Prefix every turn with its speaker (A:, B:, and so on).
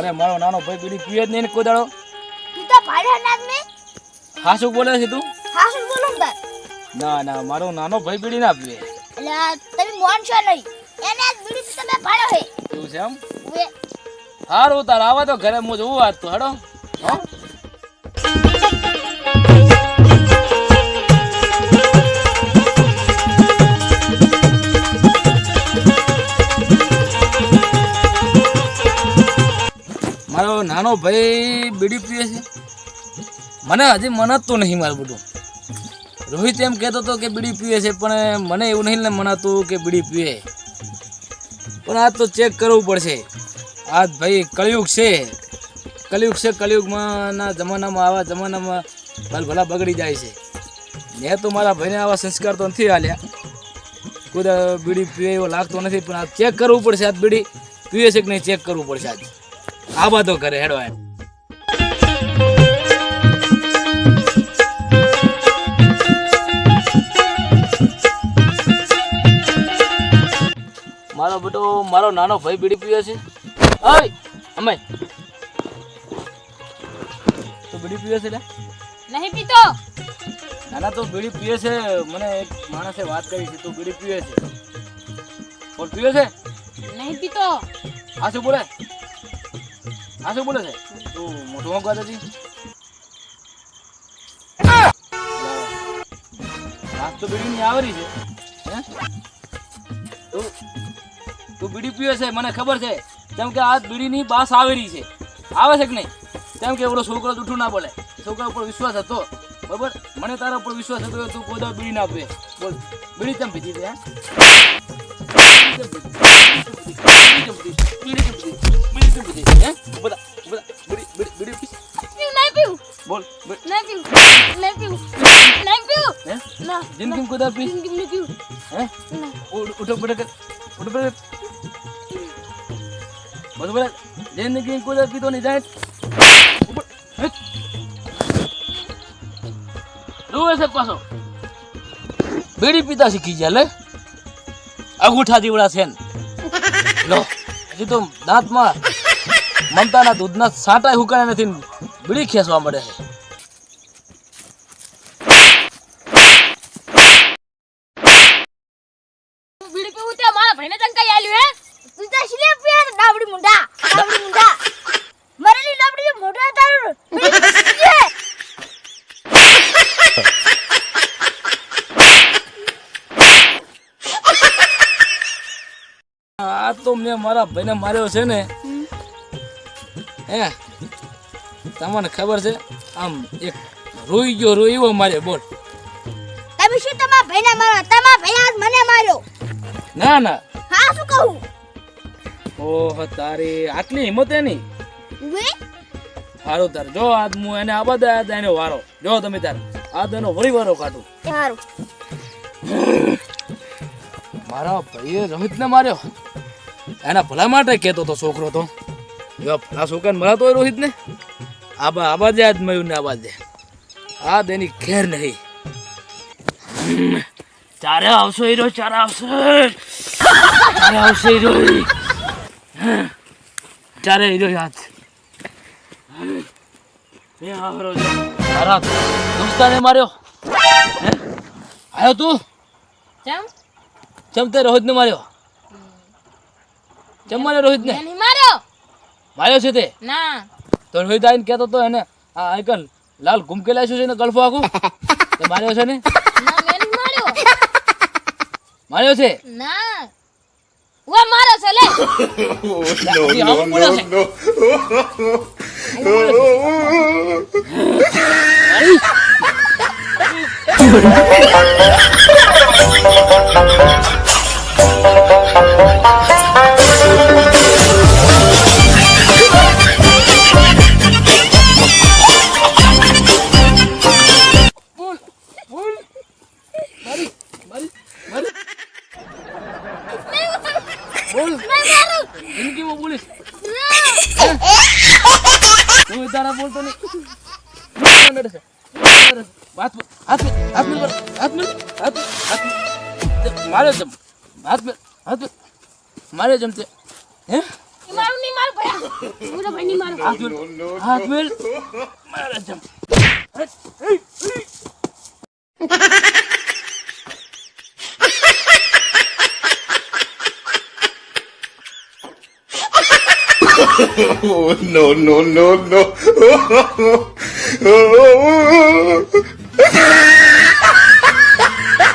A: અરે મારો નાનો ભાઈ બીડી પીએ જ નહીં ને કોદાળો.
B: તું તો ભાડે ના? જ મેં
A: હાસું બોલે છે તું?
B: હા શું બોલું તાર
A: ના ના મારો નાનો ભાઈ બીડી ના પીએ
B: એટલે તમે મોન છો નહીં. એને આજ બીડી પીતો મેં ભાડ્યો હે.
A: તું છે એમ? હારું તાર આવા તો ઘરે હું જોવું આજ તો હેડો? મારો નાનો ભાઈ બીડી પીએ છે. મને હજી મનાતું નહીં મારું બધું. રોહિત એમ કહેતો હતો કે બીડી પીએ છે, પણ મને એવું નહીં ને મનાતું કે બીડી પીએ પણ આ તો ચેક કરવું પડશે. આ ભાઈ કળિયુગ છે. કળિયુગ છે કળિયુગમાં ના જમાનામાં, આવા જમાનામાં ભલ ભલા બગડી જાય છે. મેં તો મારા ભાઈને આવા સંસ્કાર તો નથી હાલ્યા કોઈ બીડી પીએ એવો લાગતો નથી, પણ આ ચેક કરવું પડશે, આ બીડી પીએ છે કે નહીં ચેક કરવું પડશે આજ. આ વાતો કરે હેડો એમ મારો બેટો મારો નાનો ભાઈ બીડી પીવે છે. ઓય અમે તો બીડી પીવે છે લે?
B: નહીં પીતો.
A: નાના તો બીડી પીવે છે? મને એક માણસે વાત કરી છે તું બીડી પીવે છે. પણ પીવે છે?
B: નહીં પીતો.
A: આ શું બોલે? આ શું બોલે છે? તું મોટું હોંક હતી વાત તો બીડી ની આવરી છે. તું બીડી પીવે છે, મને ખબર છે. કેમ કે આ બીડીની બાસ આવેલી છે. આવે છે કે નહીં? કેમ કે એવડો છોકરો જૂઠું ના બોલે. છોકરા ઉપર વિશ્વાસ હતો. બરોબર? મને તારા ઉપર વિશ્વાસ હતો તું કોઈ બીડી ના પીએ બોલ. બીડી કેમ પીધી તે બોલ બીડી-
B: નહીં પીવું નહીં પીવું નહીં પીવું
A: હે
B: ના
A: જિંદગી કોઈ દાડો પીસ
B: નહીં પીવું
A: હે
B: ના
A: ઉઠ- ઉઠો બેટા કર ઉઠો બેટા બધું બેટા જિંદગી કોઈ દાડો પીતો નહીં જાય ઉપર. હે? રોવે છે પાછો બીડી પીતા શીખી ગયા લે અંગૂઠા જીવડા છે લો દાંતમાં મમતાના દૂધના સાંટા હુકાયા નથી બીડી ખેંચવા મળે છે.
B: બીડી પીવું તે મારા ભાઈને તને કઈ આલ્યું હે તું તો શીલે પીએ ને ડાબડી મુંડા ડાબડી મુંડા મરેલી ડાબડી મોઢા તારું બીડી પીતી છે
A: આ તો મેં મારા ભાઈને માર્યો છે ને. હે તમને ખબર છે? આમ એક રોઈ ગયો રોઈવો મારે બોલ.
B: તમે શું તમારા ભાઈને માર્યો તમારા ભાઈ આજ મને માર્યો?
A: ના ના.
B: હા શું કહું?
A: ઓહ તારી આટલી હિંમત એની? સારું તાર. જો આજ હું એને આ બધા એનો વારો. જો તમે તાર આજ એનો વળી વારો કાઢું.
B: સારું
A: મારા ભાઈએ રોહિતને માર્યો. એના ભલા માટે કહેતો તો છોકરો તો. જો ભલા છોકરાને મળતો હોય રોહિતને આબા આબા દે આજ મયુરને આબા દે આ તેની ખેર નહીં. ચારે આવશો હીરો ચારે આવશે. ચારે આવશે હીરો. ચારે હીરો યાદ. તારા દોસ્તાને માર્યો. હે? આયો તું?
B: કેમ
A: ચમ તે રોહિત ને માર્યો? ચમ માર્યો રોહિત ને.
B: નહીં માર્યો
A: માર્યો છે તે.
B: ના.
A: તો રોહિત આવીને કહેતો તો એને આ આઈકન લાલ ગુમકે લાવ્યો છે ને ગળફો આખું? તે માર્યો છે ને?
B: ના મેં નહીં માર્યો
A: માર્યો છે?
B: ના. ઓ મારો છે લે.
A: હજી આવું બોલે છે. બોલ. જિંદગીમાં બોલીશ તું તારા બોલતો નહીં. કોણ ડરે છે? કોણ ડરે છે? હાથ હાથ હાથ મે કર. હાથ મે- હાથ હાથ મે. તે માર્યો જમ હાથ મે- હાથ મારે માર્યો જમ તે. હે?
C: મારું નહીં મારું ભયા મોટા ભાઈ નહીં મારું.
A: હાથ મેલ હાથ મેલ મારા જમ.
D: Oh, no, no, no, no.